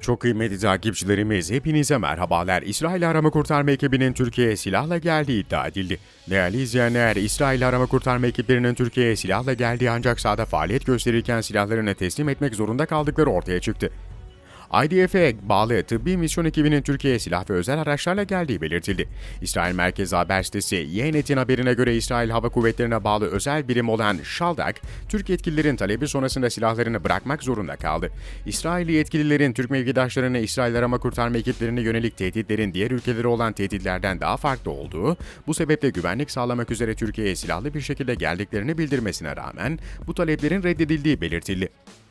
Çok kıymetli takipçilerimiz hepinize merhabalar. İsrail arama kurtarma ekibinin Türkiye'ye silahla geldiği iddia edildi. Değerli izleyenler, İsrail arama kurtarma ekiplerinin Türkiye'ye silahla geldiği ancak sahada faaliyet gösterirken silahlarını teslim etmek zorunda kaldıkları ortaya çıktı. IDF'e bağlı tıbbi misyon ekibinin Türkiye'ye silah ve özel araçlarla geldiği belirtildi. İsrail merkezi haber sitesi Yenet'in haberine göre İsrail Hava Kuvvetleri'ne bağlı özel birim olan Şaldak, Türk yetkililerin talebi sonrasında silahlarını bırakmak zorunda kaldı. İsrailli yetkililerin Türk mevkidaşlarına İsrail arama kurtarma ekiplerine yönelik tehditlerin diğer ülkelere olan tehditlerden daha farklı olduğu, bu sebeple güvenlik sağlamak üzere Türkiye'ye silahlı bir şekilde geldiklerini bildirmesine rağmen bu taleplerin reddedildiği belirtildi.